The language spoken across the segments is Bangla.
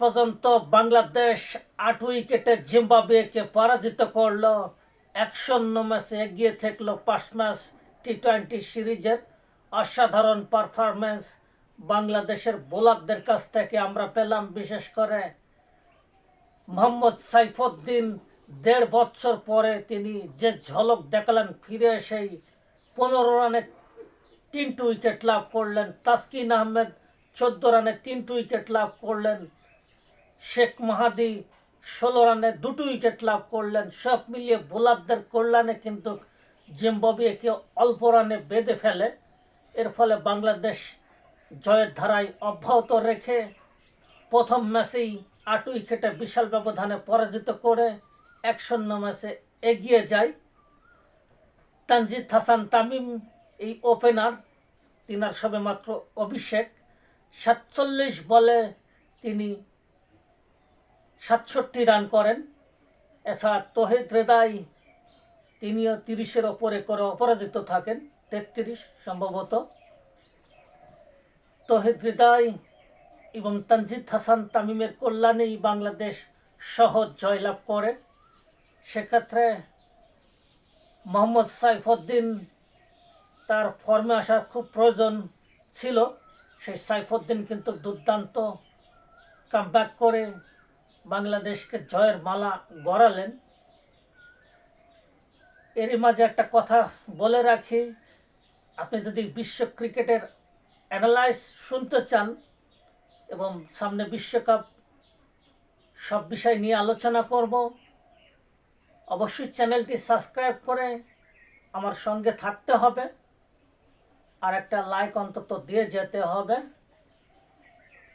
পর্যন্ত বাংলাদেশ আট উইকেটে জিম্বাবুয়েকে পরাজিত করল। এক ম্যাচে এগিয়ে থাকল পাঁচ ম্যাচ টি টোয়েন্টি সিরিজের অসাধারণ পারফরমেন্স বাংলাদেশের বোলারদের কাছ থেকে আমরা পেলাম বিশেষ করে মোহাম্মদ সাইফুদ্দিন। দেড় বছর পরে তিনি যে ঝলক দেখালেন, ফিরে এসেই পনেরো রানে তিনটি উইকেট লাভ করলেন। তাসকিন আহমেদ চোদ্দ রানে তিনটি উইকেট লাভ করলেন। শেখ মাহাদি ষোলো রানে দুটো উইকেট লাভ করলেন, সব মিলিয়ে বোলারদের কল্যাণে কিন্তু জিম্বাবুয়েকে অল্প রানে বেঁধে ফেলে। এর ফলে বাংলাদেশ জয়ের ধারায় অব্যাহত রেখে প্রথম ম্যাচেই আট উইকেটে বিশাল ব্যবধানে পরাজিত করে এক শূন্য ম্যাচে এগিয়ে যায়। তানজিদ হাসান তামিম, এই ওপেনার, তিনার সবে মাত্র অভিষেক। সাতচল্লিশ বলে তিনি সাতষট্টি রান করেন। এছাড়া তহিদ হৃদয় তিনিও তিরিশের ওপরে করে অপরাজিত থাকেন, তেত্রিশ সম্ভবত। তহিদ হৃদয় এবং তানজিদ হাসান তামিমের কল্যাণেই বাংলাদেশ সহজ জয়লাভ করে। সেক্ষেত্রে মোহাম্মদ সাইফুদ্দিন তার ফর্মে আসার খুব প্রয়োজন ছিল। সেই সাইফুদ্দিন কিন্তু দুর্দান্ত কামব্যাক করে বাংলাদেশকে জয়ের মালা গড়ালেন। এরই মাঝে একটা কথা বলে রাখি, আপনি যদি বিশ্ব ক্রিকেটের অ্যানালাইজ শুনতে চান এবং সামনে বিশ্বকাপ, সব বিষয় নিয়ে আলোচনা করব, অবশ্যই চ্যানেলটি সাবস্ক্রাইব করে আমার সঙ্গে থাকতে হবে। আর একটা লাইক অন্তত দিয়ে যেতে হবে।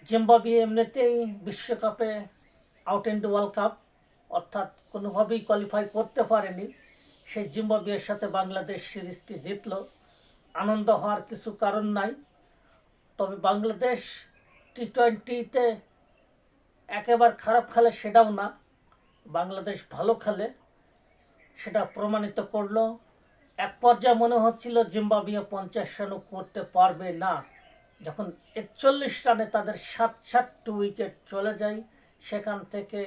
জিম্বাবুয়ে এমনিতেই বিশ্বকাপে আউট ওয়ার্ল্ড কাপ অর্থাৎ কোনোভাবেই কোয়ালিফাই করতে পারেনি। সেই জিম্বাবুয়ের সাথে বাংলাদেশ সিরিজটি জিতল। আনন্দ হওয়ার কিছু কারণ নাই। তবে বাংলাদেশ টি টোয়েন্টিতে একেবারে খারাপ খেলে সেটাও না। বাংলাদেশ ভালো খেলে, সেটা প্রমাণিত করল। এক পর্যায়ে মনে হচ্ছিল জিম্বাবুয়ে পঞ্চাশ রানও করতে পারবে না। যখন একচল্লিশ রানে তাদের সাত সাতটি উইকেট চলে যায় সেখান থেকে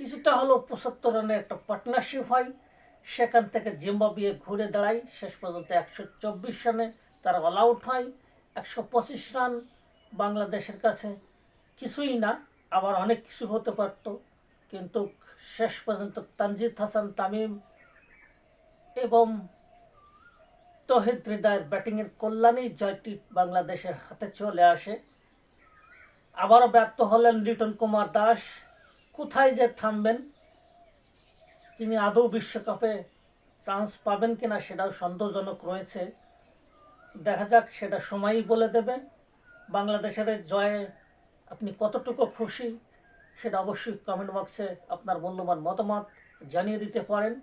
কিছুটা হলেও পঁচাত্তর রানে একটা পার্টনারশিপ হয়। সেখান থেকে জিম্বাবুয়ে ঘুরে দাঁড়ায়। শেষ পর্যন্ত একশো চব্বিশ রানে তারা অল আউট হয়। একশো পঁচিশ রান বাংলাদেশের কাছে কিছুই না, আবার অনেক কিছু হতে পারত। কিন্তু শেষ পর্যন্ত তানজিদ হাসান তামিম এবং তহিদ হৃদয়ের ব্যাটিংয়ের কল্যাণেই জয়টি বাংলাদেশের হাতে চলে আসে। আবারও ব্যর্থ হলেন লিটন কুমার দাস। কোথায় যে থামবেন? তিনি আদৌ বিশ্বকাপে চান্স পাবেন কিনা সেটাও সন্দেহজনক রয়েছে। দেখা যাক, সেটা সময়ই বলে দেবে। বাংলাদেশের জয়ে আপনি কতটুকু খুশি, সেটা অবশ্যই কমেন্ট বক্সে আপনার মূল্যবান মতামত জানিয়ে দিতে পারেন।